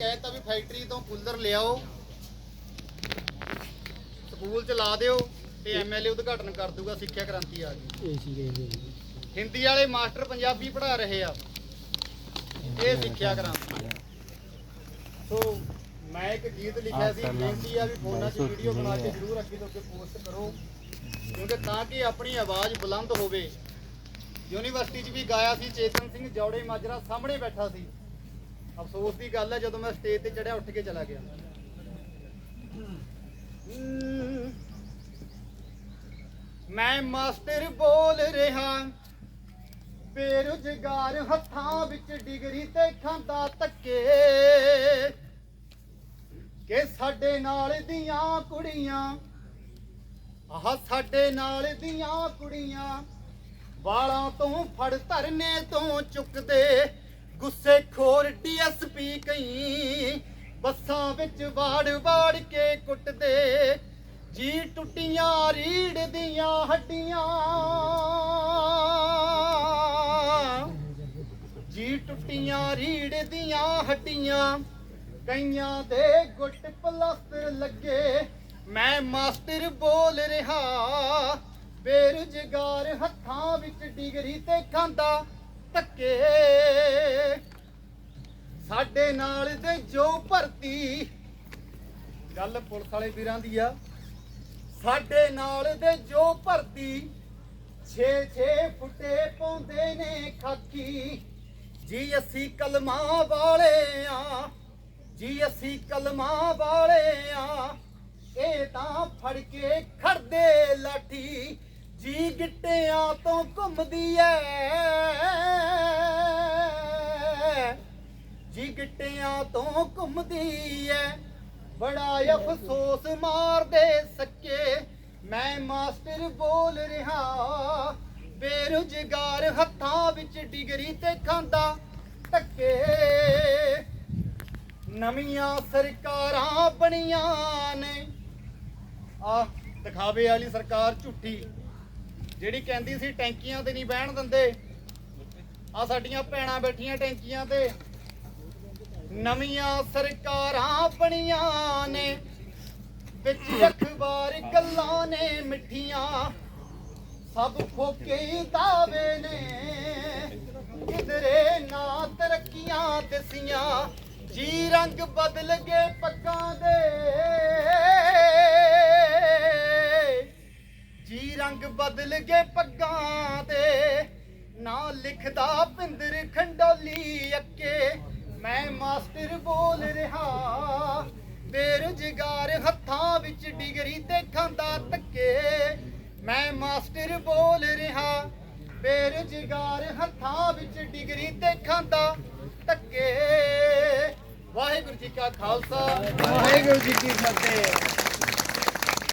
ਕਹਿਤਾ ਵੀ ਫੈਕਟਰੀ ਤੋਂ ਕੂਲਰ ਲਿਆਓ। ਸਕੂਲ ਚ ਲਾ ਦਿਓ ਤੇ ਐਮਐਲਏ ਉਦਘਾਟਨ ਕਰ ਦੂਗਾ ਸਿੱਖਿਆ ਕ੍ਰਾਂਤੀ ਆ ਗਈ ਏਸੀ ਦੇ ਹਿੰਦੀ ਵਾਲੇ ਮਾਸਟਰ ਪੰਜਾਬੀ ਪੜ੍ਹਾ ਰਹੇ ਆ। ਇਹ ਸਿੱਖਿਆ ਕ੍ਰਾਂਤੀ ਆ। ਸੋ ਮੈਂ ਇੱਕ ਗੀਤ ਲਿਖਿਆ ਸੀ ਬੇਨਤੀ ਆ ਵੀ ਫੋਨਾਂ 'ਚ ਵੀਡੀਓ ਬਣਾ ਕੇ ਜ਼ਰੂਰ ਅੱਗੇ ਤੋਂ ਅੱਗੇ ਪੋਸਟ ਕਰੋ। ਕਿਉਂਕਿ ਤਾਂ ਕਿ ਆਪਣੀ ਆਵਾਜ਼ ਬੁਲੰਦ ਹੋਵੇ। ਯੂਨੀਵਰਸਿਟੀ 'ਚ ਵੀ ਗਾਇਆ ਸੀ ਚੇਤਨ ਸਿੰਘ ਜੌੜੇ ਮਾਜਰਾ ਸਾਹਮਣੇ ਬੈਠਾ ਸੀ। ਅਫਸੋਸ ਦੀ ਗੱਲ ਹੈ ਜਦੋਂ ਮੈਂ ਸਟੇਜ ਤੇ ਚੜਿਆ ਉੱਠ ਕੇ ਚਲਾ ਗਿਆ। ਮੈਂ ਮਾਸਟਰ ਬੋਲ ਰਿਹਾ, ਬੇਰੁਜ਼ਗਾਰ ਹੱਥਾਂ ਵਿੱਚ ਡਿਗਰੀ ਤੇ ਖਾਂਦਾ ਧੱਕੇ। ਕਿ ਸਾਡੇ ਨਾਲ ਦੀਆਂ ਕੁੜੀਆਂ, ਆਹ ਸਾਡੇ ਨਾਲ ਦੀਆਂ ਕੁੜੀਆਂ ਵਾਲਾਂ ਤੋਂ ਫੜ ਧਰਨੇ ਤੋਂ ਚੁੱਕਦੇ। ਗੁੱਸੇ ਖੋਰ ਡੀਐਸਪੀ ਕਈ, ਬੱਸਾਂ ਵਿੱਚ ਵਾੜ ਵਾੜ ਕੇ ਕੁੱਟਦੇ, ਜੀ ਟੁੱਟੀਆਂ ਰੀੜ ਦੀਆਂ ਹੱਡੀਆਂ। ਜੀ ਟੁੱਟੀਆਂ ਰੀੜ ਦੀਆਂ ਹੱਡੀਆਂ, ਕਈਆਂ ਦੇ ਗੁੱਟ ਪਲਾਸਟਰ ਲੱਗੇ। ਮੈਂ ਮਾਸਟਰ ਬੋਲ ਰਿਹਾ, ਬੇਰੁਜ਼ਗਾਰ ਹੱਥਾਂ ਵਿੱਚ ਡਿਗਰੀ ਤੇ ਖਾਂਦਾ। ਧੱਕੇ। ਸਾਡੇ ਨਾਲ ਦੇ ਜੋ ਭਰਤੀ, ਗੱਲ ਪੁਲਿਸ ਵਾਲੇ ਵੀਰਾਂ ਦੀ ਆ, ਸਾਡੇ ਨਾਲ ਦੇ ਜੋ ਭਰਤੀ 6-6 ਫੁੱਟੇ ਪਾਉਂਦੇ ਨੇ ਖਾਕੀ। ਜੀ ਅਸੀਂ ਕਲਮਾਂ ਵਾਲੇ ਆ, ਜੀ ਅਸੀਂ ਕਲਮਾਂ ਵਾਲੇ ਆ, ਇਹ ਤਾਂ ਫੜ ਕੇ ਖੜਦੇ ਲਾਠੀ। ਜੀ ਗਿੱਟਿਆਂ ਤੋਂ ਘੁੰਮਦੀ ਐ। ਜੀ ਗਿੱਟਿਆਂ ਤੋਂ ਘੁੰਮਦੀ ਐ। ਬੜਾ ਅਫਸੋਸ ਮਾਰਦੇ ਸੱਕੇ, ਮੈਂ ਮਾਸਟਰ ਬੋਲ ਰਿਹਾ। ਬੇਰੁਜ਼ਗਾਰ ਹੱਥਾਂ ਵਿੱਚ ਡਿਗਰੀ ਤੇ ਖਾਂਦਾ ਧੱਕੇ। ਨਵੀਆਂ ਸਰਕਾਰਾਂ ਬਣੀਆਂ ਨੇ। ਆ, ਦਿਖਾਵੇ ਵਾਲੀ ਸਰਕਾਰ ਝੂਠੀ। ਜਿਹੜੀ ਕਹਿੰਦੀ ਸੀ ਟੈਂਕੀਆਂ ਤੇ ਨਹੀਂ ਬਹਿਣ ਦਿੰਦੇ। ਆ ਸਾਡੀਆਂ ਭੈਣਾਂ ਬੈਠੀਆਂ ਟੈਂਕੀਆਂ ਤੇ। ਨਵੀਆਂ ਸਰਕਾਰਾਂ ਬਣੀਆਂ ਨੇ, ਵਿੱਚ ਅਖਬਾਰ ਗੱਲਾਂ ਨੇ ਮਿੱਠੀਆਂ, ਸਭ ਫੋਕੇ ਦਾਵੇ ਨੇ। ਕਿਧਰੇ ਨਾ ਤਰੱਕੀਆਂ ਦਸੀਆਂ, ਜੀ ਰੰਗ ਬਦਲ ਗਏ ਪੱਗਾਂ ਦੇ। ਜੀ ਰੰਗ ਬਦਲ ਗਏ ਪੱਗਾਂ ਦੇ, ਨਾ ਲਿਖਦਾ ਪਿੰਦਰ ਖੰਡੋਲੀ ਅੱਕੇ। ਮੈਂ ਮਾਸਟਰ ਬੋਲ ਰਿਹਾ, ਬੇਰੁਜ਼ਗਾਰ ਹੱਥਾਂ ਵਿੱਚ ਡਿਗਰੀ ਤੇ ਖਾਂਦਾ ਧੱਕੇ। ਮੈਂ ਮਾਸਟਰ ਬੋਲ ਰਿਹਾ, ਬੇਰੁਜ਼ਗਾਰ ਹੱਥਾਂ ਵਿੱਚ ਡਿਗਰੀ ਤੇ ਖਾਂਦਾ ਧੱਕੇ। ਵਾਹਿਗੁਰੂ ਜੀ ਕਾ ਖਾਲਸਾ। ਵਾਹਿਗੁਰੂ ਜੀ ਕੀ ਫਤਿਹ।